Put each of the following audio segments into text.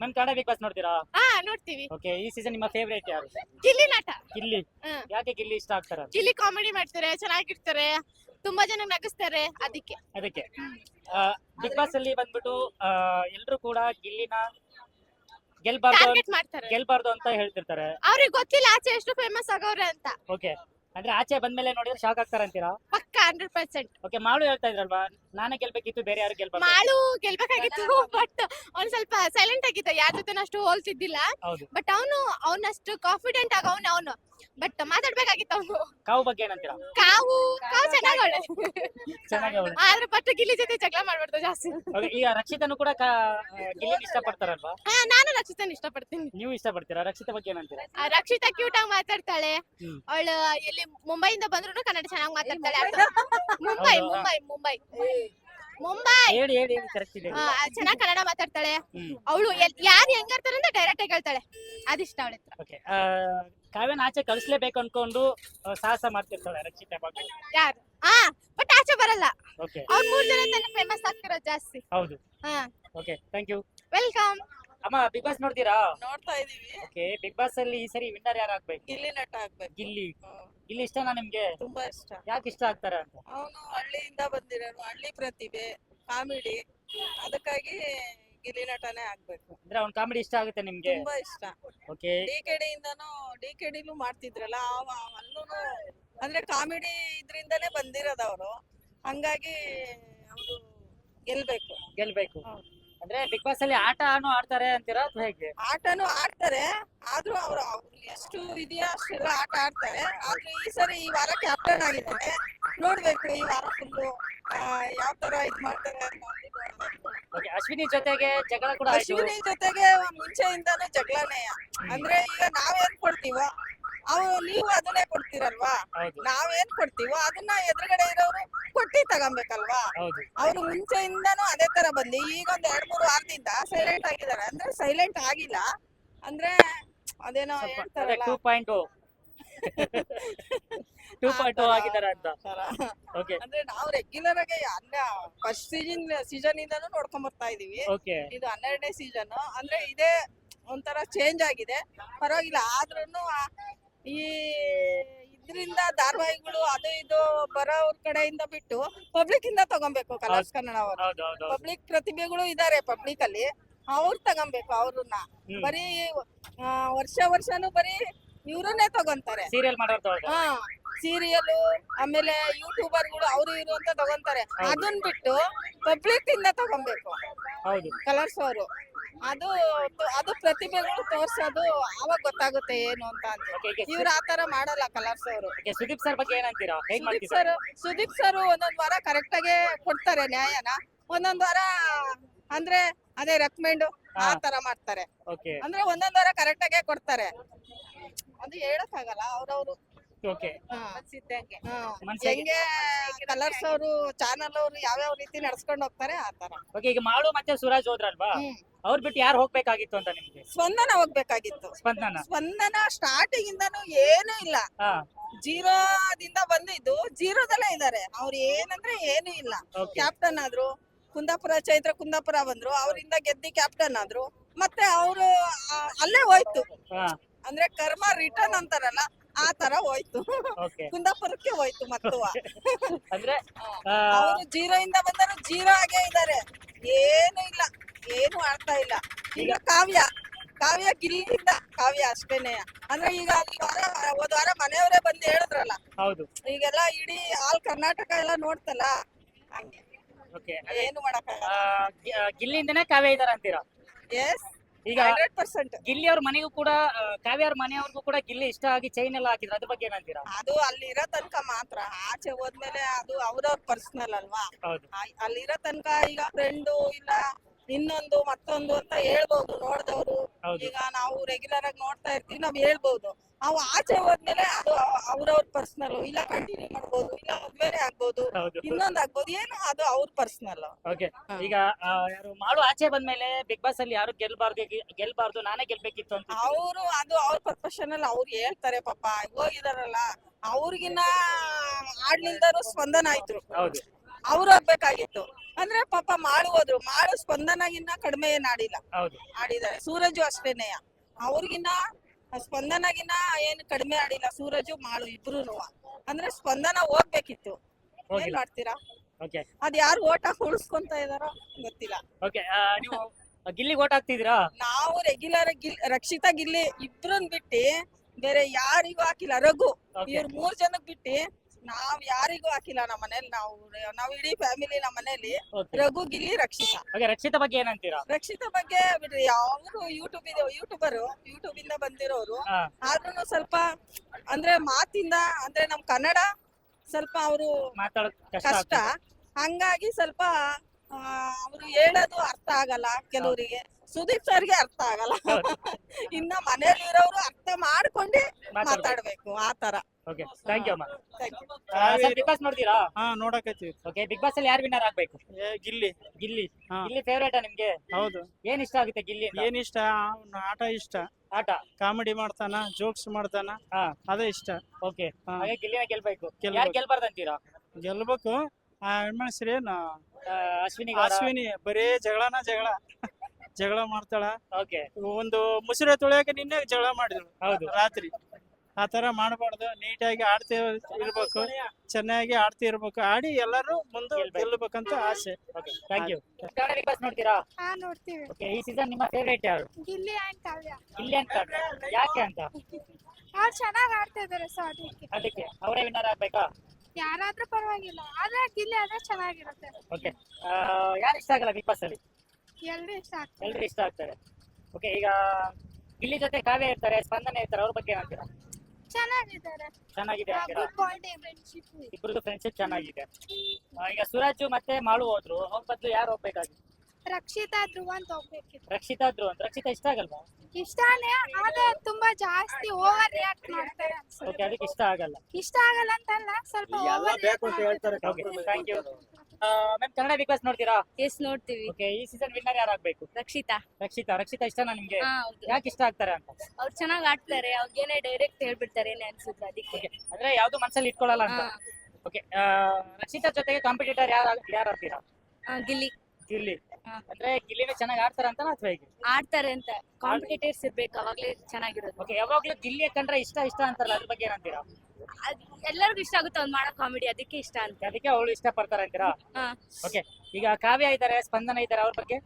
Ma'am Kannada big Boss ನೋಡ್ತೀರಾ? ಹಾ ನೋಡ್ತೀವಿ. ಓಕೆ ಈ ಸೀಸನ್ ನಿಮ್ಮ ಫೇವರೇಟ್ ಯಾರು? ಗಿಲ್ಲಿ ನಟ. ಗಿಲ್ಲಿ. ಹ್ಮ್. ಯಾಕೆ ಗಿಲ್ಲಿ ಇಷ್ಟ ಆಗ್ತಾರ? ಗಿಲ್ಲಿ ಕಾಮಿಡಿ ಮಾಡ್ತಾರೆ ಚೆನ್ನಾಗಿರ್ತಾರೆ ತುಂಬಾ ಜನ ನಗಿಸ್ತಾರೆ ಅದಕ್ಕೆ. ಅದಕ್ಕೆ. ಬಿಗ್ ಬಾಸ್ ಅಲ್ಲಿ ಬಂದ್ಬಿಟ್ಟು ಎಲ್ರು ಕೂಡ ಗಿಲ್ಲಿನ ಗೆಲ್ಬಾರ್ದು ಟಾರ್ಗೆಟ್ ಮಾಡ್ತಾರೆ. ಗೆಲ್ಬಾರ್ದು ಅಂತ ಹೇಳ್ತಿರ್ತಾರೆ. ಅವ್ರಿಗೆ ಗೊತ್ತಿಲ್ಲ ಆಚೆ ಎಷ್ಟು ಫೇಮಸ್ ಆಗವ್ರೆ ಅಂತ. ಓಕೆ ಅಂದ್ರೆ ಆಚೆ ಬಂದ್ಮೇಲೆ ನೋಡಿದ್ರೆ ಶಾಕ್ ಆಗ್ತಾರ ಅಂತೀರಾ ಪಕ್ಕ ಹಂಡ್ರೆಡ್ ಪರ್ಸೆಂಟ್ ಓಕೆ ಮಾಳು ಹೇಳ್ತಾ ಇದ್ರಲ್ವಾ? ನಾನೇ ಗೆಲ್ಬೇಕಿತ್ತು ಬೇರೆ ಯಾರು ಗೆಲ್ಬೇಕು ಮಾಳು ಗೆಲ್ಬೇಕಾಗಿತ್ತು ಬಟ್ ಅವ್ನ್ ಸ್ವಲ್ಪ ಸೈಲೆಂಟ್ ಆಗಿದ್ದ. ಯಾರ ಜೊತೆ ಅಷ್ಟು ಹೋಲ್ತಿದ್ದಿಲ್ಲ. ಹೌದು. ಬಟ್ ಅವನು ಅವನಷ್ಟು ಕಾನ್ಫಿಡೆಂಟ್ ಆಗ ಅವನು ಅವನು. ಬಟ್ ಮಾತಾಡ್ಬೇಕಾಗಿತ್ತು ಅವನು. ಕಾವು ಬಗ್ಗೆ ಏನಂತೀರಾ? ಕಾವು ಕಾವು ಚೆನ್ನಾಗವಳೆ ಚೆನ್ನಾಗಿ ಅವಳು ಆದ್ರೆ ಬಟ್ ಗಿಲ್ಲಿ ಜೊತೆ ಜಗಳ ಮಾಡ್ಬಾರ್ದು ಜಾಸ್ತಿ. Okay, ಈಗ ರಕ್ಷಿತನು ಕೂಡ ಗಿಲ್ಲಿನ ಇಷ್ಟಪಡ್ತಾರಲ್ವಾ? ಹಾ ನಾನು ರಕ್ಷಿತನ್ ಇಷ್ಟಪಡ್ತೀನಿ. ನೀವು ಇಷ್ಟಪಡ್ತೀರಾ? ರಕ್ಷಿತ ಬಗ್ಗೆ ಏನಂತೀರಾ? ಆ, ರಕ್ಷಿತಾ ಕ್ಯೂಟ್ ಆಗಿ ಮಾತಾಡ್ತಾಳೆ. ಅವಳು ಎಲ್ಲಿ ಮುಂಬೈಯಿಂದ ಬಂದ್ರು ಕನ್ನಡ ಚೆನ್ನಾಗಿ ಮಾತಾಡ್ತಾಳೆ ಮುಂಬೈ ಮುಂಬೈ ಮುಂಬೈ. ಮುಂಬೈ. ಹೇಳಿ ಹೇಳಿ ಹೇಳಿ ಕರೆಕ್ಟ್ ಇದೆ. ಚೆನ್ನಾಗಿ ಕನ್ನಡ ಮಾತಾಡ್ತಾಳೆ. ಹ್ಮ್. ಅವಳು ಯಾರು ಹೆಂಗಿರ್ತಾರೆ ಅಂತ ಡೈರೆಕ್ಟ್ ಆಗಿ ಹೇಳ್ತಾಳೆ. ಅದಿಷ್ಟ ಅವಳ ಹತ್ರ. ಓಕೆ ಕಾವ್ಯನ ಆಚೆ ಕಳಿಸ್ಲೇಬೇಕು ಅನ್ಕೊಂಡು ಆ, ಸಾಹಸ ಮಾಡ್ತಿರ್ತಾಳೆ ರಕ್ಷಿತಾ ಬಗ್ಗೆ ಯಾರು? ಹಾ ಬಟ್ ಆಚೆ ಬರಲ್ಲ. ಓಕೆ ಅವ್ರ ಮೂರ್ ಜನ ಫೇಮಸ್ ಆಗ್ತಿರೋದು ಜಾಸ್ತಿ. ಹೌದು. ಹಾ. ಓಕೆ ಥ್ಯಾಂಕ್ ಯು ವೆಲ್ಕಮ್ ಅಮ್ಮ ಬಿಗ್ ಬಾಸ್ ನೋಡ್ತೀರಾ? ನೋಡ್ತಾ ಇದೀವಿ. ಓಕೆ ಬಿಗ್ ಬಾಸ್ ಅಲ್ಲಿ ಈ ಸರಿ ವಿನ್ನರ್ ಯಾರು ಆಗ್ಬೇಕು ಗಿಲ್ಲಿ ನಟ ಆಗ್ಬೇಕು. ಗಿಲ್ಲಿ. ಗಿಲ್ಲಿ ಇಷ್ಟನಾ ನಿಮ್ಗೆ ತುಂಬಾ ಇಷ್ಟ. ಯಾಕೆ ಇಷ್ಟ ಆಗ್ತಾರೆ ಅಂತ? ಅವನು ಹಳ್ಳಿಯಿಂದ ಬಂದಿರೋನು ಹಳ್ಳಿ ಪ್ರತಿಭೆ ಕಾಮಿಡಿ ಅದಕ್ಕಾಗಿ ಗಿಲಿ ನಟನೆ ಆಗ್ಬೇಕು. ಅಂದ್ರೆ ಅವ್ನ ಕಾಮಿಡಿ ಇಷ್ಟ ಆಗುತ್ತೆ ನಿಮ್ಗೆ? ತುಂಬಾ ಇಷ್ಟ. ಓಕೆ. ಡಿ ಕೆ ಡಿಯಿಂದನೂ ಡಿ ಕೆ ಡಿಲೂ ಮಾಡ್ತಿದ್ರಲ್ಲ ಅವ ಅಲ್ಲೂನು ಅಂದ್ರೆ ಕಾಮಿಡಿ ಇದ್ರಿಂದಾನೇ ಬಂದಿರೋದು ಅವರು ಹಂಗಾಗಿ ಅವರು ಗೆಲ್ಬೇಕು. ಗೆಲ್ಬೇಕು. ಅಂದ್ರೆ ಬಿಗ್ ಬಾಸ್ ಅಲ್ಲಿ ಆಟನೂ ಆಡ್ತಾರೆ ಅಂತೀರಾ ಅಥವಾ ಹೇಗೆ? ಆಟನೂ ಆಡ್ತಾರೆ ಆದ್ರೂ ಅವ್ರು ಅವ್ರು ಎಷ್ಟು ಇದೆಯೋ ಅಷ್ಟೆಲ್ಲ ಆಟ ಆಡ್ತಾರೆ. ಆದ್ರೆ ಈ ಸರಿ ಈ ವಾರ ಕ್ಯಾಪ್ಟನ್ ಆಗಿದ್ದಾರೆ. ನೋಡ್ಬೇಕು ಈ ವಾರ ಫುಲ್ಲು ಯಾವ ತರ ಇದ್ ಮಾಡ್ತಾರೆ ಅಂತ ನೋಡ್ಬೇಕು. ಓಕೆ ಅಶ್ವಿನಿ ಜೊತೆಗೆ ಜಗಳ ಕೂಡ ಆಯ್ತು. ಅಶ್ವಿನಿ ಜೊತೆಗೆ ಮುಂಚೆಯಿಂದಾನು ಜಗಳನೇ. ಅಂದ್ರೆ ಈಗ ನಾವೇನ್ ಕೊಡ್ತೀವೋ ಅವು ನೀವು ಅದನ್ನೇ ಕೊಡ್ತೀರಲ್ವಾ? ಹೌದು. ನಾವೇನ್ ಕೊಡ್ತೀವೋ ಅದನ್ನ ಎದುರುಗಡೆ ಕೊಟ್ಟಿ ತಗೊಬೇಕಲ್ವಾ? ಅವ್ರು ಮುಂಚೆಯಿಂದಾನು ಅದೇ ತರ ಬಂದು ಈಗ ಒಂದ್ ಎರಡ್ ಮೂರು ವಾರದಿಂದ ಸೈಲೆಂಟ್ ಆಗಿದ್ದಾರೆ. ಅಂದ್ರೆ ಸೈಲೆಂಟ್ ಆಗಿಲ್ಲ. ಅಂದ್ರೆ ಅದೇನೋ ಹೇಳ್ತಾರಲ್ಲ. Two point two point. ಆಗಿದ್ದಾರೆ ಅಂತ. ಓಕೆ ಅಂದ್ರೆ ನಾವು ರೆಗ್ಯುಲರ್ ಆಗಿ ಅಲ್ಲ ಫಸ್ಟ್ ಸೀಸನ್ ಸೀಸನ್ ಇಂದಾನು ನೋಡ್ಕೊಂಡ್ ಬರ್ತಾ ಇದೀವಿ. ಇದು ಹನ್ನೆರಡನೇ ಸೀಸನ್ ಅಂದ್ರೆ ಇದೇ ಒಂಥರ ಚೇಂಜ್ ಆಗಿದೆ. ಪರವಾಗಿಲ್ಲ. ಆದ್ರೂನು ಈ ಇದ್ರಿಂದ ಧಾರಾವಾಹಿಗಳು ಅದು ಇದು ಬರೋವ್ರ ಕಡೆಯಿಂದ ಬಿಟ್ಟು ಪಬ್ಲಿಕ್ ಇಂದ ತಗೊಬೇಕು ಕಲರ್ಸ್ ಕನ್ನಡ ಅವರು. ಪಬ್ಲಿಕ್ ಪ್ರತಿಭೆಗಳು ಇದಾರೆ ಪಬ್ಲಿಕ್ ಅಲ್ಲಿ. ಅವ್ರು ತಗೊಬೇಕು ಅವ್ರನ್ನ. ಹ್ಮ್. ಬರೀ ಆ, ವರ್ಷ ವರ್ಷನು ಬರೀ ಇವ್ರನ್ನೇ ತಗೊಂತಾರೆ. ಸೀರಿಯಲ್ ಮಾಡೋರ್ ತಗೊಳ್ತಾರೆ ಹಾ ಸೀರಿಯಲ್ ಆಮೇಲೆ ಯೂಟ್ಯೂಬರ್ಗಳು ಅವರು ಇವರು ಅಂತ ತಗೊಂತಾರೆ. ಅದನ್ ಬಿಟ್ಟು ಪಬ್ಲಿಕ್ ಇಂದ ತಗೊಬೇಕು. ಹೌದು. ಕಲರ್ಸ್ ಅವರು. ಅದು ಅದು ಪ್ರತಿಭೆಗಳು ತೋರ್ಸೋದು ಅವಾಗ ಗೊತ್ತಾಗುತ್ತೆ ಏನು ಅಂತ ಅಂತ ಇವ್ರ ಆತರ ಮಾಡಲ್ಲ ಕಲರ್ಸ್ ಅವರು. ಓಕೆ ಸುದೀಪ್ ಸರ್ ಬಗ್ಗೆ ಏನಂತೀರಾ ಹೇಗ್ ಸುದೀಪ್ ಮಾಡ್ತಿದ್ದಾರೆ? ಸರ್ ಸುದೀಪ್ ಸರ್ ಒಂದೊಂದ್ ವಾರ ಕರೆಕ್ಟ್ ಆಗಿ ಕೊಡ್ತಾರೆ ನ್ಯಾಯನ. ಒಂದೊಂದ್ ವಾರ ಅಂದ್ರೆ ಅದೇ ರೆಕಮೆಂಡ್ ಆ ಹಾ. ತರ ಮಾಡ್ತಾರೆ. ಓಕೆ ಅಂದ್ರೆ ಒಂದೊಂದ್ ವಾರ ಕರೆಕ್ಟ್ ಆಗೇ ಕೊಡ್ತಾರೆ. ಅದು ಹೇಳಕ್ ಆಗಲ್ಲ ಅವ್ರವ್ರು. ಓಕೆ ಹೆಂಗೆ ಕಲರ್ಸ್ ಅವರು ಚಾನಲ್ ಅವರು ಯಾವ್ಯಾವ ರೀತಿ ನಡ್ಸ್ಕೊಂಡ್ ಹೋಗ್ತಾರೆ ಆ ತರ. ಓಕೆ ಈಗ ಮಾಳು ಮತ್ತೆ ಸುರಾಜ್ ಹೋದ್ರಲ್ವಾ? ಅವ್ರ ಬಿಟ್ಟು ಯಾರು ಹೋಗ್ಬೇಕಾಗಿತ್ತು ಅಂತ ನಿಮ್ಗೆ? ಸ್ಪಂದನ ಹೋಗ್ಬೇಕಾಗಿತ್ತು. ಸ್ಪಂದನ. ಸ್ಪಂದನ ಸ್ಟಾರ್ಟಿಂಗ್ ಇಂದಾನು ಏನು ಇಲ್ಲ. ಜೀರೋದಿಂದ ಬಂದಿದ್ದು ಜೀರೋದಲ್ಲೇ ಇದಾರೆ. ಅವ್ರು ಏನಂದ್ರೆ ಏನೂ ಇಲ್ಲ. ಕ್ಯಾಪ್ಟನ್ ಆದ್ರು ಕುಂದಾಪುರ ಚೈತ್ರ ಕುಂದಾಪುರ ಬಂದ್ರು ಅವರಿಂದ ಗೆದ್ದಿ ಕ್ಯಾಪ್ಟನ್ ಆದ್ರು ಮತ್ತೆ ಅವರು ಅಲ್ಲೇ ಹೋಯ್ತು. ಹಾ. ಅಂದ್ರೆ ಕರ್ಮ ರಿಟರ್ನ್ ಅಂತಾರಲ್ಲ ಆ ತರ ಹೋಯ್ತು. ಕುಂದಾಪುರಕ್ಕೆ ಹೋಯ್ತು ಮತ್ತು ಅಂದ್ರೆ ಆ, ಅವರು ಜೀರೋ ಇಂದ ಬಂದರು ಜೀರೋ ಆಗೇ ಇದಾರೆ ಏನು ಇಲ್ಲ. ಏನು ಆಡ್ತಾ ಇಲ್ಲ. ಈಗ ಕಾವ್ಯ. ಕಾವ್ಯ ಗಿಲ್ಲಿಂದ ಕಾವ್ಯ ಅಷ್ಟೇನೆ. ಅಂದ್ರೆ ಈಗ ಈ ವಾರ ಹೋದ ವಾರ ಮನೆಯವರೇ ಬಂದು ಹೇಳಿದ್ರಲ್ಲ. ಹೌದು. ಈಗೆಲ್ಲ ಇಡೀ ಆಲ್ ಕರ್ನಾಟಕ ಎಲ್ಲ ನೋಡ್ತಲ್ಲ. ಹಂಗೆ ಓಕೆ ಏನು ಮಾಡಕ್ಕಾಗಲ್ಲ. ಗಿಲ್ಲಿಂದನೇ ಕಾವ್ಯ ಇದಾರ ಅಂತೀರಾ? ಎಸ್ ಈಗ ಹಂಡ್ರೆಡ್ ಪರ್ಸೆಂಟ್. ಗಿಲ್ಲಿ ಅವ್ರ ಮನೆಗೂ ಕೂಡ ಕಾವ್ಯಾರ್ ಕಾವ್ಯ ಅವ್ರ ಮನೆಯವ್ರಿಗೂ ಕೂಡ ಗಿಲ್ಲಿ ಇಷ್ಟ ಆಗಿ ಚೈನ್ ಎಲ್ಲ ಹಾಕಿದ್ರು. ಅದ್ರ ಬಗ್ಗೆ ಏನಂತೀರಾ? ಅದು ಅಲ್ಲಿ ಇರೋ ತನಕ ಮಾತ್ರ. ಆಚೆ ಹೋದ್ಮೇಲೆ ಅದು ಅವ್ರವ್ರ ಪರ್ಸನಲ್ ಅಲ್ವಾ? ಹೌದು. ಆ- ಅಲ್ಲಿರೋ ತನಕ ಈಗ ಫ್ರೆಂಡು ಇಲ್ಲ ಇನ್ನೊಂದು ಮತ್ತೊಂದು ಅಂತ ಹೇಳ್ಬಹುದು ನೋಡ್ದವ್ರು. ಹೌದು. ಈಗ ನಾವು ರೆಗ್ಯುಲರ್ ಆಗಿ ನೋಡ್ತಾ ಇರ್ತೀವಿ ನಾವ್ ಹೇಳ್ಬೋದು. ಅವು ಆಚೆ ಹೋದ್ಮೇಲೆ ಅದು ಅವ್ರವ್ರ ಪರ್ಸನಲ್ ಇಲ್ಲ ಕಂಟಿನ್ಯೂ ಮಾಡ್ಬೋದು ಇಲ್ಲ ಮದ್ವೆನೇ ಆಗ್ಬೋದು ಹೌದು ಇನ್ನೊಂದ್ ಆಗ್ಬೋದು ಏನು ಅದು ಅವ್ರ ಪರ್ಸನಲ್ ಓಕೆ ಈಗ ಆ, ಯಾರು ಮಾಡು ಆಚೆ ಬಂದ್ಮೇಲೆ ಬಿಗ್ ಬಾಸ್ ಅಲ್ಲಿ ಯಾರು ಗೆಲ್ಬಾರ್ದು ಗೆಲ್ಬಾರ್ದು ನಾನೇ ಗೆಲ್ಬೇಕಿತ್ತು ಅಂತ ಅವರು ಅದು ಅವ್ರ ಪ್ರೊಫೆಷನಲ್ ಅವ್ರು ಹೇಳ್ತಾರೆ ಪಾಪ ಹೋಗಿದಾರಲ್ಲ ಅವ್ರಿಗಿನ್ನ ಆಡ್ಲಿಲ್ದರು ಸ್ಪಂದನ ಆಯ್ತು. ಹೌದು. ಅವ್ರು ಹೋಗ್ಬೇಕಾಗಿತ್ತು ಅಂದ್ರೆ ಪಾಪ ಮಾಡು ಹೋದ್ರು. ಮಾಡು ಸ್ಪಂದನಗಿನ್ನ ಕಡಿಮೆ ಏನ್ ಆಡಿಲ್ಲ. ಹೌದು. ಆಡಿದ್ದಾರೆ. ಸೂರಜು ಅಷ್ಟೇನೆಯ. ಅವ್ರಿಗಿನ್ನ ಸ್ಪಂದನಗಿನ್ನ ಏನು ಕಡಿಮೆ ಆಡಿಲ್ಲ. ಸೂರಜು ಮಾಳು ಇಬ್ರು ಅಂದ್ರೆ ಸ್ಪಂದನ ಹೋಗ್ಬೇಕಿತ್ತು ಏನ್ ಮಾಡ್ತೀರಾ? ಓಕೆ. ಅದ್ ಯಾರು ಓಟ ಉಳಿಸ್ಕೊಂತ ಇದಾರೋ ಗೊತ್ತಿಲ್ಲ. ಓಕೆ ನೀವು ಗಿಲ್ಲಿಗೆ ಓಟ್ ಹಾಕ್ತಿದ್ದೀರಾ? ನಾವು ರೆಗ್ಯುಲರ್ ಗಿಲ್ ರಕ್ಷಿತಾ ಗಿಲ್ಲಿ ಇಬ್ರನ್ ಬಿಟ್ಟಿ ಬೇರೆ ಯಾರಿಗೂ ಹಾಕಿಲ್ಲ. ರಘು ಇವ್ರ ಮೂರ್ ಜನಕ್ ಬಿಟ್ಟು ನಾವ್ ಯಾರಿಗೂ ಹಾಕಿಲ್ಲ ನಮ್ಮ ಮನೇಲಿ ನಾವು ನಾವ್ ಇಡೀ ಫ್ಯಾಮಿಲಿ ನಮ್ಮ ಮನೇಲಿ ರಘು ಗಿಲ್ಲಿ ರಕ್ಷಿತಾ. ರಕ್ಷಿತಾ ಬಗ್ಗೆ ಏನಂತೀರಾ? ರಕ್ಷಿತ ಬಗ್ಗೆ ಬಿಡ್ರಿ ಅವರು ಯೂಟ್ಯೂಬ್ ಇದೆ ಯೂಟ್ಯೂಬರ್ ಯೂಟ್ಯೂಬ್ ಇಂದ ಬಂದಿರೋರು. ಹಾ. ಆದ್ರೂ ಸ್ವಲ್ಪ ಅಂದ್ರೆ ಮಾತಿಂದ ಅಂದ್ರೆ ನಮ್ ಕನ್ನಡ ಸ್ವಲ್ಪ ಅವರು ಮಾತಾಡೋದು ಕಷ್ಟ ಕಷ್ಟ. ಆಗ್ತದೆ. ಹಂಗಾಗಿ ಸ್ವಲ್ಪ ಅವರು ಹೇಳೋದು ಅರ್ಥ ಆಗಲ್ಲ ಕೆಲವರಿಗೆ. ಸುದೀಪ್ ಸರ್ಗೆ ಅರ್ಥ ಆಗಲ್ಲ. ಇನ್ನ ಮನೇಲಿ ಇರೋರು ಅರ್ಥ ಮಾಡ್ಕೊಂಡು ಮಾತಾಡ್ಬೇಕು. ಆ ತರ. ಓಕೆ ಥ್ಯಾಂಕ್ ಯು ಅಮ್ಮ. ಬಿಗ್ ಬಾಸ್ ನೋಡ್ತೀರಾ? ಹಾ ನೋಡಕತ್ತೀವಿ. ಓಕೆ ಬಿಗ್ ಬಾಸ್ ಅಲ್ಲಿ ಯಾರು ವಿನ್ನರ್ ಆಗ್ಬೇಕು? ಏ, ಗಿಲ್ಲಿ. ಗಿಲ್ಲಿ. ಹಾ. ಗಿಲ್ಲಿ ಫೇವ್ರೇಟಾ ನಿಮ್ಗೆ? ಹೌದು. ಏನ್ ಇಷ್ಟ ಆಗುತ್ತೆ ಗಿಲ್ಲಿ ಏನ್ ಇಷ್ಟ? ಅವ್ನ ಆಟ ಇಷ್ಟ. ಆಟ? ಕಾಮಿಡಿ ಮಾಡ್ತಾನ ಜೋಕ್ಸ್ ಮಾಡ್ತಾನ ಹಾ. ಅದೇ ಇಷ್ಟ. ಓಕೆ ಹಾ. ಹಾಗೆ ಗಿಲ್ಲಿನ ಗೆಲ್ಬೇಕು. ಗೆಲ್ಬೇಕು. ಯಾರು ಗೆಲ್ಬಾರ್ದು ಅಂತೀರಾ? ಗೆಲ್ಬೇಕು. ಆ ಹೆಣ್ಮನ್ಸ್ರೇನು ಆ, ಅಶ್ವಿನಿ ಅಶ್ವಿನಿ ಬರೇ ಜಗಳನ ಜಗಳ. ಜಗಳ ಮಾಡ್ತಾಳ. ಓಕೆ ಒಂದು ಮುಸುರೆ ತೊಳೆಯಕ್ಕೆ ನಿನ್ನೆ ಜಗಳ ಮಾಡಿದ್ರು. ಹೌದು. ರಾತ್ರಿ. ಆ ತರ ಮಾಡಬಾರ್ದು. ನೀಟಾಗಿ ಆಡ್ತಿ ಇರ್ಬೇಕು. ಚೆನ್ನಾಗಿ ಆಡ್ತಿ ಇರ್ಬೇಕು. ಆಡಿ ಎಲ್ಲರೂ ಮುಂದೆ. ಗೆಲ್ಲಬೇಕಂತ ಆಸೆ. Okay thank you Bigg Boss ನೋಡ್ತೀರಾ? ಹಾ ನೋಡ್ತೀವಿ. ಓಕೆ ಈ ಸೀಸನ್ ನಿಮ್ಮ ಫೇವ್ರೇಟ್ ಯಾರು? ಗಿಲ್ಲಿ ಅಂಡ್ ಕಾವ್ಯ. ಗಿಲ್ಲಿ ಅಂತ ಯಾಕೆ ಅಂತ? ಅವ್ರು ಚೆನ್ನಾಗಿ ಆಡ್ತಾ ಇದಾರೆ ಸೊ ಅದಕ್ಕೆ. ಅದಕ್ಕೆ. ಅವರೇ ವಿನ್ನರ್ ಆಗ್ಬೇಕಾ? ಯಾರಾದ್ರೂ ಪರವಾಗಿಲ್ಲ. ಆದ್ರೆ ಗಿಲ್ಲಿ ಆದ್ರೆ ಚೆನ್ನಾಗಿರುತ್ತೆ. ಓಕೆ ಯಾರು ಇಷ್ಟ ಆಗಲ್ಲ ಬಿಗ್ ಬಾಸ್ ಅಲ್ಲಿ ಎಲ್ರು ಇಷ್ಟ ಆಗ್ತದೆ ಎಲ್ರು ಇಷ್ಟ ಆಗ್ತಾರೆ. ಓಕೆ ಈಗ ಇಲ್ಲಿ ಜೊತೆ ಕಾವ್ಯ ಇರ್ತಾರೆ ಸ್ಪಂದನೆ ಇರ್ತಾರೆ ಅವ್ರ ಬಗ್ಗೆ ಏನಂತೀರಾ ಚೆನ್ನಾಗಿದ್ದಾರೆ. ಚೆನ್ನಾಗಿದೆ ಅಂತೀರಾ? ಗುಡ್ ಬಾಂಡಿಂಗ್ ಫ್ರೆಂಡ್ಶಿಪ್ ಇಬ್ಬರದು ಫ್ರೆಂಡ್ಶಿಪ್ ಚೆನ್ನಾಗಿದೆ. ಆ, ಈಗ ಸುರಾಜು ಮತ್ತೆ ಮಾಳು ಹೋದ್ರು ಅವ್ರ ಬದಲು ಯಾರು ಹೋಗ್ಬೇಕಾಗಿ? ರಕ್ಷಿತಾ ಧ್ರುವ ಅಂತ ಹೋಗ್ಬೇಕಿತ್ತು ರಕ್ಷಿತಾ ಆದ್ರು ಅಂತ ರಕ್ಷಿತಾ ಇಷ್ಟ ಆಗಲ್ವಾ? ಇಷ್ಟಾನೇ ಆದ್ರೆ ತುಂಬಾ ಜಾಸ್ತಿ ಓವರ್ ರಿಯಾಕ್ಟ್ ಮಾಡ್ತಾರೆ ಅನ್ಸುತ್ತೆ. ಓಕೆ ಅದಕ್ಕೆ ಇಷ್ಟ ಆಗಲ್ಲ. ಇಷ್ಟ ಆಗಲ್ಲ ಅಂತಲ್ಲ ಸ್ವಲ್ಪ over okay thank you ma'am Kannada Bigg Boss ನೋಡ್ತೀರಾ? ಎಸ್ ನೋಡ್ತೀವಿ. ಓಕೆ ಈ ಸೀಸನ್ ವಿನ್ನರ್ ಯಾರು ಆಗ್ಬೇಕು ರಕ್ಷಿತಾ. ರಕ್ಷಿತಾ ರಕ್ಷಿತಾ ಇಷ್ಟನಾ ನಿಮ್ಗೆ? ಹಾ ಹೌದು. ಯಾಕೆ ಇಷ್ಟ ಆಗ್ತಾರೆ ಅಂತ? ಅವ್ರು ಚೆನ್ನಾಗಿ ಆಡ್ತಾರೆ ಅವ್ರಿಗೇನೆ ಡೈರೆಕ್ಟ್ ಹೇಳ್ಬಿಡ್ತಾರೆ ಏನೇ ಅನ್ಸುತ್ತೆ ಅದಕ್ಕೆ. ಓಕೆ ಅಂದ್ರೆ ಯಾವ್ದು ಮನ್ಸಲ್ಲಿ ಇಟ್ಕೊಳ್ಳಲ್ಲ ಅಂತ? ಹಾ. ಓಕೆ ರಕ್ಷಿತಾ ಜೊತೆಗೆ ಕಾಂಪಿಟೇಟರ್ ಯಾರು ಯಾರು ಆಗ್ತೀರಾ ಆ, ಗಿಲ್ಲಿ. ಗಿಲ್ಲಿ. ಹಾ. ಅಂದ್ರೆ ಗಿಲ್ಲಿನ ಚೆನ್ನಾಗಿ ಆಡ್ತಾರ ಅಂತ ಅಥವಾ ಹೇಗೆ? ಆಡ್ತಾರೆ ಅಂತ. ಕಾಂಪಿಟೇಟರ್ಸ್ ಇರ್ಬೇಕು ಅವಾಗ್ಲೇ ಚೆನ್ನಾಗಿರೋದು. ಓಕೆ ಯಾವಾಗ್ಲೂ ಗಿಲ್ಲಿ ಕಂಡ್ರೆ ಇಷ್ಟ ಇಷ್ಟ ಅಂತಾರಲ್ಲ ಅದ್ರ ಬಗ್ಗೆ ಏನಂತೀರಾ? ಎಲ್ಲರಿಗೂ ಇಷ್ಟ ಆಗುತ್ತೆ ಅವ್ನು ಮಾಡೋ ಕಾಮಿಡಿ ಅದಕ್ಕೆ ಇಷ್ಟ ಅಂತ. ಅದಕ್ಕೆ ಅವಳು ಇಷ್ಟ ಪಡ್ತಾರೆ ಅಂತೀರಾ? ಹಾ. ಓಕೆ ಈಗ ಕಾವ್ಯ ಇದ್ದಾರೆ ಸ್ಪಂದನ ಇದ್ದಾರೆ ಅವ್ರ ಬಗ್ಗೆ?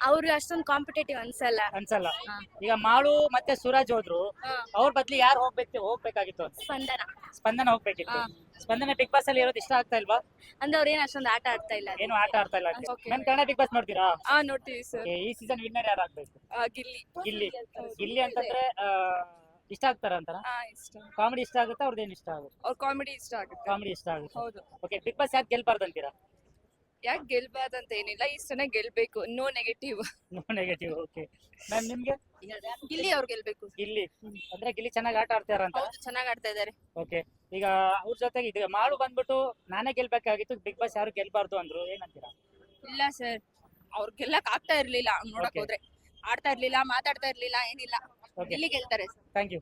ಅವ್ರು ಅಷ್ಟೊಂದು ಕಾಂಪಿಟೇಟಿವ್ ಅನ್ಸಲ್ಲ. ಅನ್ಸಲ್ಲ. ಹಾ. ಈಗ ಮಾಳು ಮತ್ತೆ ಸೂರಜ್ ಹೋದ್ರು ಹಾ. ಅವ್ರ ಬದ್ಲಿ ಯಾರು ಹೋಗ್ಬೇಕು ಹೋಗ್ಬೇಕಾಗಿತ್ತು ಸ್ಪಂದನ. ಸ್ಪಂದನ ಹೋಗ್ಬೇಕಿತ್ತು. ಹಾ. ಸ್ಪಂದನ ಬಿಗ್ ಬಾಸ್ ಅಲ್ಲಿ ಇರೋದು ಇಷ್ಟ ಆಗ್ತಾ ಇಲ್ವಾ? ಅಂದ್ರೆ ಅವ್ರು ಏನು ಅಷ್ಟೊಂದು ಆಟ ಆಡ್ತಾ ಇಲ್ಲ ಏನು ಆಟ ಆಡ್ತಾ ಇಲ್ಲ Okay. ನನ್ ಕನ್ನಡ ಬಿಗ್ ಬಾಸ್ ನೋಡ್ತೀರಾ? ಹಾ ನೋಡ್ತೀವಿ ಸರ್. ಈ ಸೀಸನ್ ವಿನ್ನರ್ ಯಾರು ಆಗ್ಬೇಕು ಗಿಲ್ಲಿ. ಗಿಲ್ಲಿ. ಗಿಲ್ಲಿ ಅಂತಂದ್ರೆ ಆ, ಇಷ್ಟ ಆಗ್ತಾರ ಅಂತಾರ? ಹಾ ಇಷ್ಟ. ಕಾಮಿಡಿ ಇಷ್ಟ ಆಗುತ್ತಾ ಅವ್ರದ್ದೇನು ಇಷ್ಟ ಆಗುತ್ತೆ? ಅವ್ರ ಕಾಮಿಡಿ ಇಷ್ಟ ಆಗುತ್ತೆ. ಕಾಮಿಡಿ ಇಷ್ಟ ಆಗುತ್ತೆ. ಹೌದು. ಓಕೆ ಬಿಗ್ ಬಾಸ್ ಯಾಕೆ ಗೆಲ್ಬಾರ್ದು ಅಂತೀರಾ ಯಾಕೆ ಗೆಲ್ಬಾರ್ದಂತ ಏನಿಲ್ಲ ಇಷ್ಟನೇ ಗೆಲ್ಬೇಕು. No negative no negative okay ma'am ನಿಮ್ಗೆ? ಗಿಲ್ಲಿ ಅವ್ರು ಗೆಲ್ಬೇಕು. ಗಿಲ್ಲಿ. ಅಂದ್ರೆ ಗಿಲ್ಲಿ ಚೆನ್ನಾಗಿ ಆಟ ಆಡ್ತಾರ ಅಂತ? ಹೌದು ಚೆನ್ನಾಗಿ ಆಡ್ತಾ ಇದ್ದಾರೆ ಓಕೆ ಈಗ ಅವ್ರ ಜೊತೆಗೆ ಇದು ಮಾಡು ಬಂದ್ಬಿಟ್ಟು ನಾನೇ ಗೆಲ್ಬೇಕಾಗಿತ್ತು ಬಿಗ್ ಬಾಸ್ ಯಾರು ಗೆಲ್ಬಾರ್ದು ಅಂದ್ರು ಏನಂತೀರಾ? ಇಲ್ಲ ಸರ್. ಅವ್ರ್ ಗೆಲ್ಲಕ್ ಆಗ್ತಾ ಇರ್ಲಿಲ್ಲ. ಹಂಗ್ ನೋಡಕ್ Okay. ಹೋದ್ರೆ. ಆಡ್ತಾ ಇರ್ಲಿಲ್ಲ ಮಾತಾಡ್ತಾ ಇರ್ಲಿಲ್ಲ ಏನಿಲ್ಲ. ಓಕೆ ಇಲ್ಲಿ ಗೆಲ್ತಾರೆ ಥ್ಯಾಂಕ್ ಯು